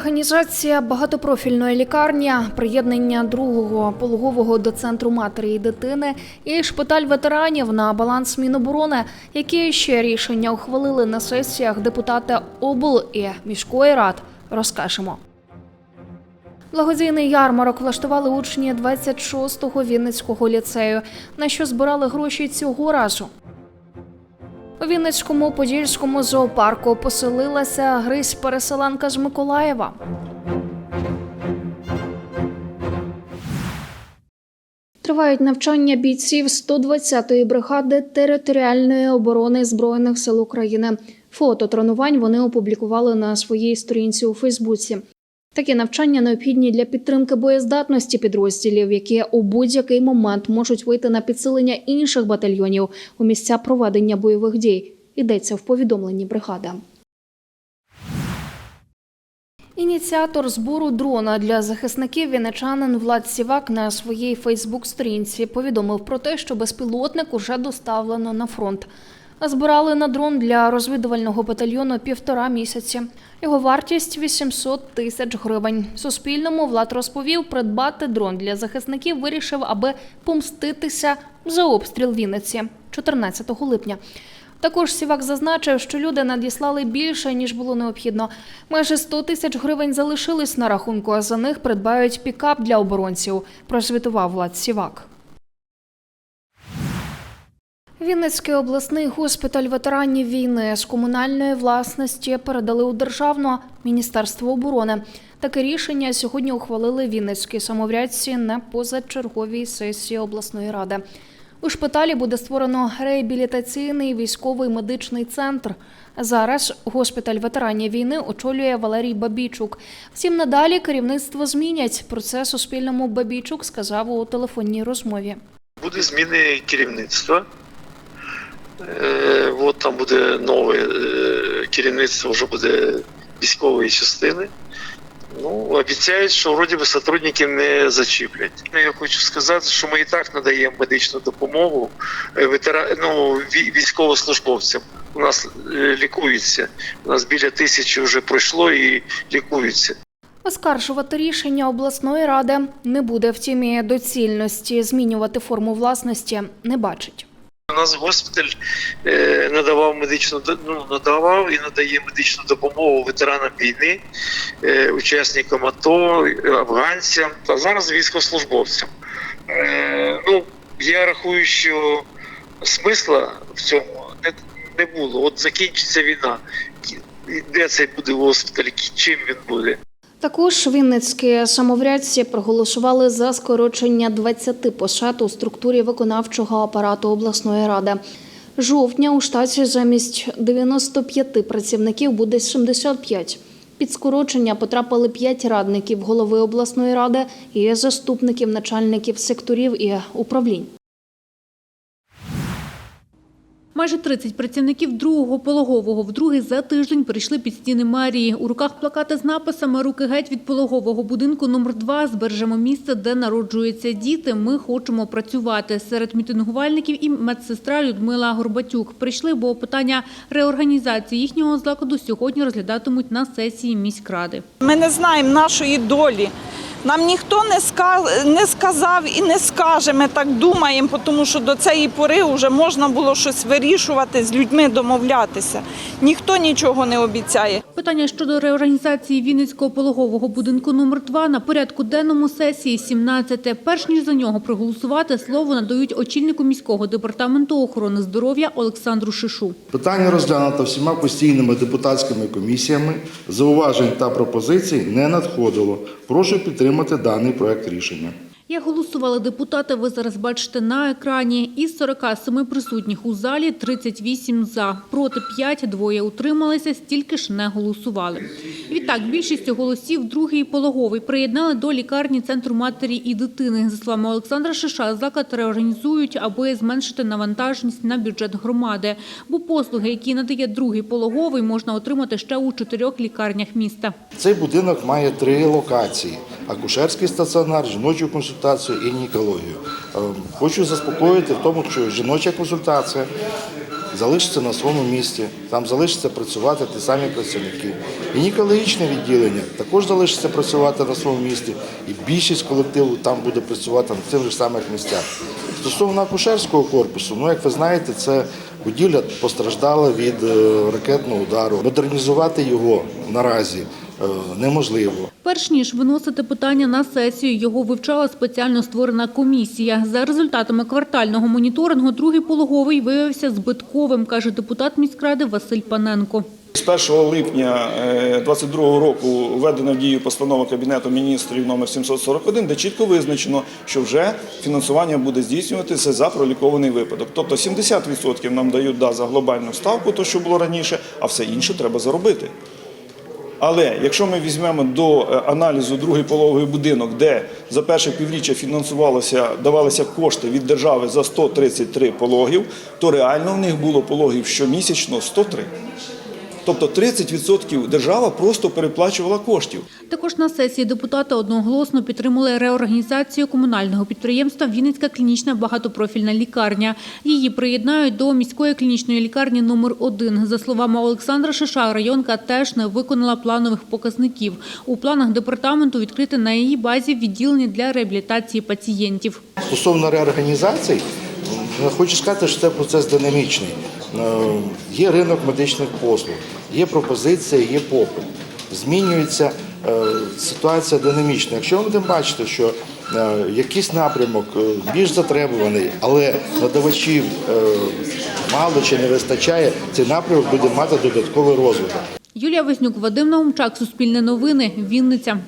Реорганізація багатопрофільної лікарні, приєднання другого пологового до центру матері і дитини і шпиталь ветеранів на баланс Міноборони, які ще рішення ухвалили на сесіях депутати обл і міської рад. Розкажемо. Благодійний ярмарок влаштували учні 26-го Вінницького ліцею, на що збирали гроші цього разу. У Вінницькому подільському зоопарку поселилася гризь переселенка з Миколаєва. Тривають навчання бійців 120-ї бригади територіальної оборони збройних сил України. Фото тренувань вони опублікували на своїй сторінці у Фейсбуці. Такі навчання необхідні для підтримки боєздатності підрозділів, які у будь-який момент можуть вийти на підсилення інших батальйонів у місця проведення бойових дій. Йдеться в повідомленні бригади. Ініціатор збору дрона для захисників вінничанин Влад Сівак на своїй Фейсбук-сторінці повідомив про те, що безпілотник уже доставлено на фронт. Збирали на дрон для розвідувального батальйону півтора місяці. Його вартість 800 тисяч гривень. Суспільному Влад розповів, придбати дрон для захисників вирішив, аби помститися за обстріл Вінниці 14 липня. Також Сівак зазначив, що люди надіслали більше ніж було необхідно. Майже 100 тисяч гривень залишились на рахунку, а за них придбають пікап для оборонців. Прозвітував Влад Сівак. Вінницький обласний госпіталь ветеранів війни з комунальної власності передали у державну Міністерство оборони. Таке рішення сьогодні ухвалили Вінницькі самоврядці на позачерговій сесії обласної ради. У шпиталі буде створено реабілітаційний військовий медичний центр. Зараз госпіталь ветеранів війни очолює Валерій Бабійчук. Втім, надалі керівництво змінять. Про це Суспільному Бабійчук сказав у телефонній розмові. Буде зміни керівництва. Е, от там буде нове е, керівництво, вже буде військової частини. Ну, обіцяють, що вроді би сотрудників не зачіплять. Я хочу сказати, що ми і так надаємо медичну допомогу е, ветера... ну, військовослужбовцям. У нас е, лікуються. У нас біля тисячі вже пройшло і лікуються. Оскаржувати рішення обласної ради не буде. Втім, і доцільності змінювати форму власності не бачить. У нас госпіталь е, надавав медичну ну, надавав і надає медичну допомогу ветеранам війни, е, учасникам АТО, афганцям та зараз військовослужбовцям. Е, ну, я рахую, що смисла в цьому не, не було. От закінчиться війна. Де цей буде госпіталь, чим він буде? Також вінницькі самоврядці проголосували за скорочення 20 посад у структурі виконавчого апарату обласної ради. Жовтня у штаті замість 95 працівників буде 75. Під скорочення потрапили 5 радників голови обласної ради і заступників начальників секторів і управлінь. Майже 30 працівників другого пологового вдруге за тиждень прийшли під стіни мерії. У руках плакати з написами «Руки геть від пологового будинку номер 2 Збережемо місце, де народжуються діти. Ми хочемо працювати». Серед мітингувальників і медсестра Людмила Горбатюк. Прийшли, бо питання реорганізації їхнього закладу сьогодні розглядатимуть на сесії міськради. Ми не знаємо нашої долі. Нам ніхто не ска- не сказав і не скаже. Ми так думаємо, тому що до цієї пори вже можна було щось вирішувати, з людьми домовлятися. Ніхто нічого не обіцяє. Питання щодо реорганізації Вінницького пологового будинку номер 2 на порядку денному сесії 17. Перш ніж за нього проголосувати, слово надають очільнику міського департаменту охорони здоров'я Олександру Шишу. Питання розглянуто всіма постійними депутатськими комісіями. Зауважень та пропозицій не надходило. Прошу підтримати даний проект рішення. Як голосували депутати, ви зараз бачите на екрані. Із 47 присутніх у залі 38 за, проти 5, двоє утрималися, стільки ж не голосували. Відтак, більшістю голосів другий пологовий приєднали до лікарні Центру матері і дитини. За словами Олександра Шиша, заклад реорганізують, аби зменшити навантаженість на бюджет громади. Бо послуги, які надає другий пологовий, можна отримати ще у чотирьох лікарнях міста. Цей будинок має три локації: акушерський стаціонар, жіночу консультацію і гінекологію. Е, Хочу заспокоїти в тому, що жіноча консультація залишаться на своєму місці, там залишаться працювати ті самі працівники. Гінекологічне відділення також залишиться працювати на своєму місці, і більшість колективу там буде працювати на тих же самих місцях. Стосовно акушерського корпусу, ну як ви знаєте, це будівля постраждала від е, ракетного удару. Модернізувати його наразі неможливо. Перш ніж виносити питання на сесію, його вивчала спеціально створена комісія. За результатами квартального моніторингу другий пологовий виявився збитковим, каже депутат міськради Василь Паненко. З 1 липня 2022 року введена в дію постанова Кабінету міністрів номер 741, де чітко визначено, що вже фінансування буде здійснюватися за пролікований випадок. Тобто 70% нам дають да, за глобальну ставку, то що було раніше, а все інше треба заробити. Але якщо ми візьмемо до е, аналізу другий пологовий будинок, де за перше півріччя фінансувалося, давалися кошти від держави за 133 пологів, то реально в них було пологів щомісячно 103. Тобто 30% держава просто переплачувала коштів. Також на сесії депутати одноголосно підтримали реорганізацію комунального підприємства Вінницька клінічна багатопрофільна лікарня. Її приєднають до міської клінічної лікарні номер 1 За словами Олександра Шиша, районка теж не виконала планових показників. У планах департаменту відкрити на її базі відділення для реабілітації пацієнтів. Стосовно реорганізацій, м, хочу сказати, що це процес динамічний. Е, Є ринок медичних послуг, є пропозиція, є попит. Змінюється е, ситуація динамічна. Якщо ми будемо бачити, що е, якийсь напрямок більш затребуваний, але надавачів мало чи не вистачає, цей напрямок буде мати додатковий розвиток. Юлія Вознюк, Вадим Наумчак, Суспільне новини, Вінниця.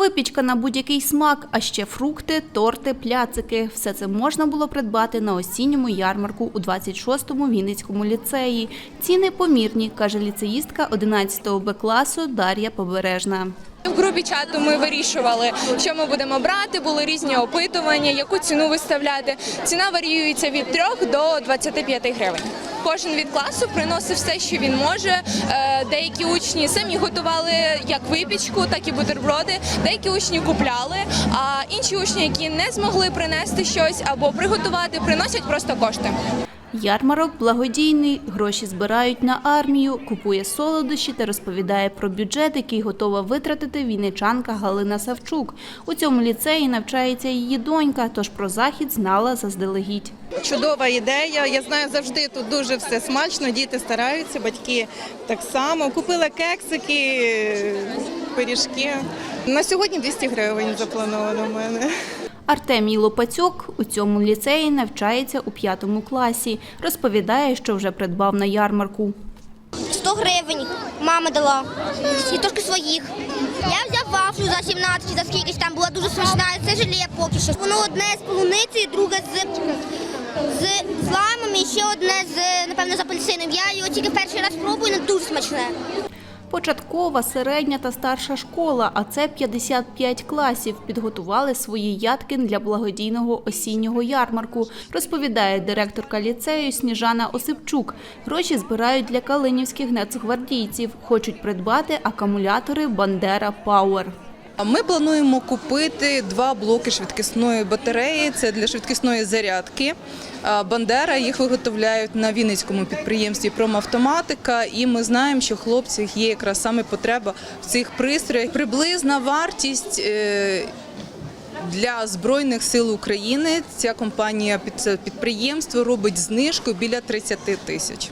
Випічка на будь-який смак, а ще фрукти, торти, пляцики. Все це можна було придбати на осінньому ярмарку у 26-му Вінницькому ліцеї. Ціни помірні, каже ліцеїстка 11 Б класу Дар'я Побережна. В групі чату ми вирішували, що ми будемо брати. Були різні опитування, яку ціну виставляти. Ціна варіюється від 3 до 25 гривень. Кожен від класу приносив все, що він може. Е, Деякі учні самі готували як випічку, так і бутерброди. Деякі учні купляли. А інші учні, які не змогли принести щось або приготувати, приносять просто кошти. Ярмарок благодійний, гроші збирають на армію, купує солодощі та розповідає про бюджет, який готова витратити вінничанка Галина Савчук. У цьому ліцеї навчається її донька, тож про захід знала заздалегідь. Чудова ідея. Я знаю, завжди тут дуже все смачно. Діти стараються, батьки так само. Купила кексики, пиріжки. На сьогодні 200 гривень заплановано в мене. Артемій Лопацюк у цьому ліцеї навчається у п'ятому класі. Розповідає, що вже придбав на ярмарку. 100 гривень мама дала. І трошки своїх. Я взяв вафлю за 17, за скількись там була дуже смачна. Це желе поки що. Воно одне з полуниці, друге з, з, з лаймом і ще одне з, напевно, з апельсином. Я його тільки перший раз пробую, але дуже смачне. Початкова, середня та старша школа, а це 55 класів, підготували свої ядки для благодійного осіннього ярмарку, розповідає директорка ліцею Сніжана Осипчук. Гроші збирають для калинівських нацгвардійців. Хочуть придбати акумулятори Бандера Пауер. Ми плануємо купити два блоки швидкісної батареї. Це для швидкісної зарядки. Бандера їх виготовляють на Вінницькому підприємстві Промавтоматика, і ми знаємо, що хлопців є якраз саме потреба в цих пристроях. Приблизна вартість. е, Для Збройних сил України ця компанія під підприємство робить знижку біля 30 тисяч.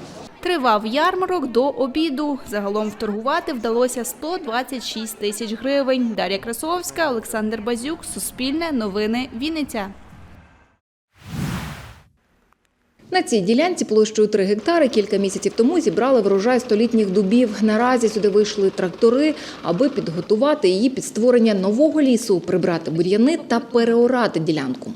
Тривав ярмарок до обіду. Загалом вторгувати вдалося 126 тисяч гривень. Дар'я Красовська, Олександр Базюк, Суспільне, Новини, Вінниця. На цій ділянці площею 3 гектари кілька місяців тому зібрали врожай столітніх дубів. Наразі сюди вийшли трактори, аби підготувати її під створення нового лісу, прибрати бур'яни та переорати ділянку.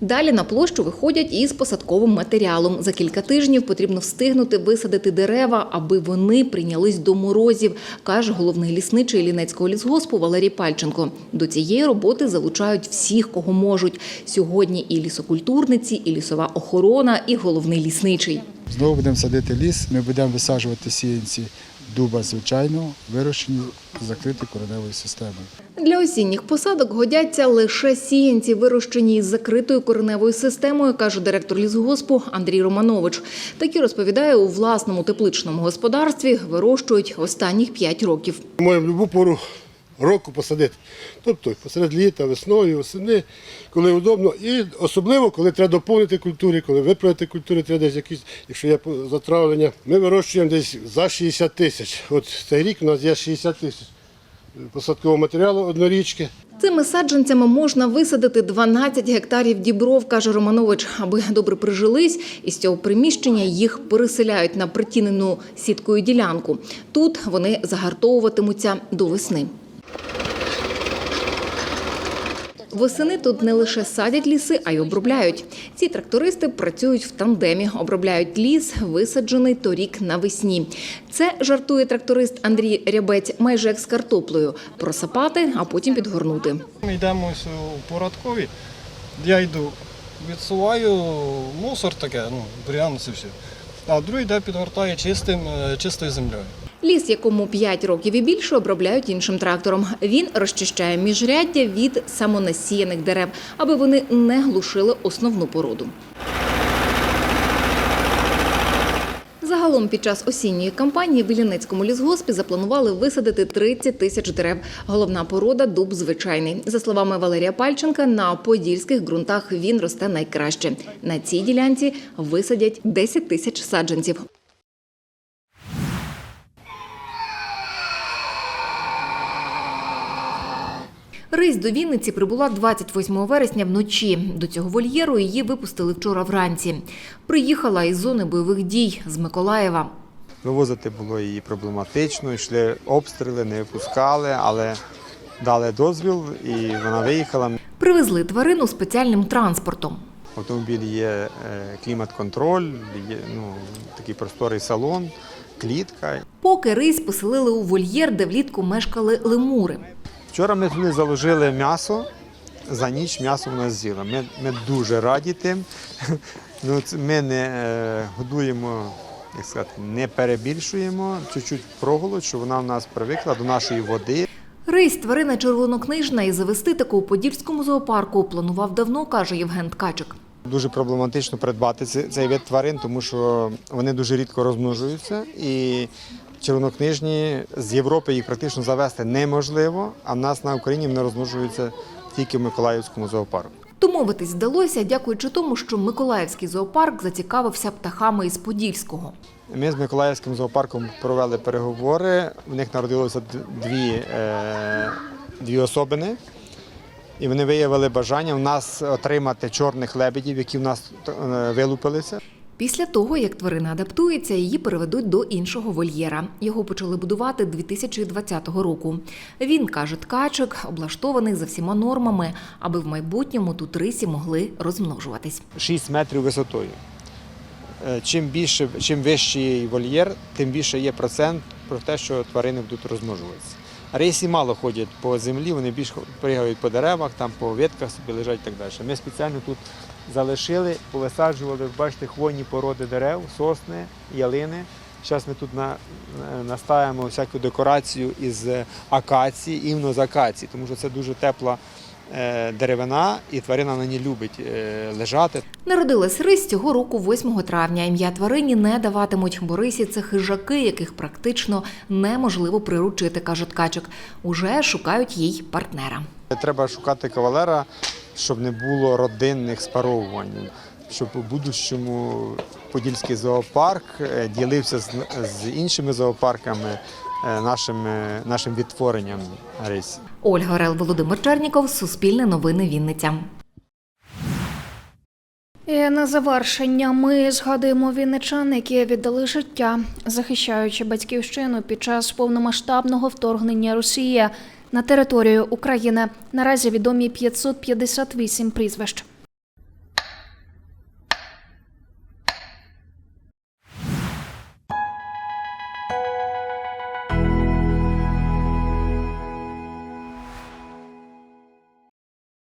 Далі на площу виходять із посадковим матеріалом. За кілька тижнів потрібно встигнути висадити дерева, аби вони прийнялись до морозів, каже головний лісничий Лінецького лісгоспу Валерій Пальченко. До цієї роботи залучають всіх, кого можуть. Сьогодні і лісокультурниці, і лісова охорона, і головний лісничий. Знову будемо садити ліс, ми будемо висаджувати сіянці дуба звичайного, вирощені закриті кореневою системою. Для осінніх посадок годяться лише сіянці, вирощені із закритою кореневою системою, каже директор лісгоспу Андрій Романович. Такі розповідає, у власному тепличному господарстві вирощують останніх п'ять років. Можемо в будь-яку пору року посадити. Тобто посеред літа, весною, восени, коли удобно. І особливо, коли треба доповнити культури, коли виправити культури, треба десь якісь, якщо є затравлення. Ми вирощуємо десь за 60 тисяч. От цей рік у нас є 60 тисяч посадкового матеріалу однорічки. Цими саджанцями можна висадити 12 гектарів дібров, каже Романович. Аби добре прижились, із цього приміщення їх переселяють на притінену сіткою ділянку. Тут вони загартовуватимуться до весни. Восени тут не лише садять ліси, а й обробляють. Ці трактористи працюють в тандемі, обробляють ліс, висаджений торік навесні. Це жартує тракторист Андрій Рябець майже як з картоплею – просапати, а потім підгорнути. Ми йдемо у порядкові, я йду, відсуваю мусор таке, ну, це все. А другий йде підгортає чистим, е, чистою землею. Ліс, якому 5 років і більше, обробляють іншим трактором. Він розчищає міжряддя від самонасіяних дерев, аби вони не глушили основну породу. Загалом під час осінньої кампанії в Іллінецькому лісгоспі запланували висадити 30 тисяч дерев. Головна порода дуб звичайний. За словами Валерія Пальченка, на подільських ґрунтах він росте найкраще. На цій ділянці висадять 10 тисяч саджанців. Рись до Вінниці прибула 28 вересня вночі. До цього вольєру її випустили вчора вранці. Приїхала із зони бойових дій з Миколаєва. Вивозити було її проблематично, йшли обстріли, не випускали, але дали дозвіл і вона виїхала. Привезли тварину спеціальним транспортом. В автомобілі є е, клімат-контроль, є ну, такий просторий салон, клітка. Поки рись поселили у вольєр, де влітку мешкали лемури. Вчора ми туди заложили м'ясо, за ніч м'ясо в нас з'їло. Ми, ми дуже раді тим. Ну, ми не е, годуємо, як сказати, не перебільшуємо, чуть-чуть проголодь, що вона в нас привикла до нашої води. Рись тварина червонокнижна і завести таку у Подільському зоопарку планував давно, каже Євген Ткачик. Дуже проблематично придбати цей, вид тварин, тому що вони дуже рідко розмножуються і червонокнижні з Європи їх практично завести неможливо, а в нас на Україні вони розмножуються тільки в Миколаївському зоопарку. Домовитись вдалося, дякуючи тому, що Миколаївський зоопарк зацікавився птахами із Подільського. Ми з Миколаївським зоопарком провели переговори. В них народилося дві, е, дві особини. І вони виявили бажання в нас отримати чорних лебедів, які в нас е, вилупилися. Після того, як тварина адаптується, її переведуть до іншого вольєра. Його почали будувати 2020 року. Він, каже ткачик, облаштований за всіма нормами, аби в майбутньому тут рисі могли розмножуватись. 6 метрів висотою. Е, Чим більше, чим вищий вольєр, тим більше є процент про те, що тварини будуть розмножуватися. Рейсі мало ходять по землі, вони більш пригають по деревах, там по ветках собі лежать і так далі. Ми спеціально тут залишили, повисаджували, бачите, хвойні породи дерев, сосни, ялини. Зараз ми тут на, наставимо всяку декорацію із акації, іменно з акації, тому що це дуже тепла деревина, і тварина на ній любить е, лежати. Народилась рись цього року 8 травня. Ім'я тварині не даватимуть, бо рисі це хижаки, яких практично неможливо приручити, каже ткачик. Уже шукають їй партнера. Треба шукати кавалера, щоб не було родинних спаровувань, щоб у будущому Подільський зоопарк е, ділився з, з іншими зоопарками е, нашим, е, нашим відтворенням рисі. Ольга Орел, Володимир Черніков, Суспільне новини Вінниця. І на завершення ми згадуємо вінничан, які віддали життя, захищаючи батьківщину під час повномасштабного вторгнення Росії на територію України. Наразі відомі 558 прізвищ.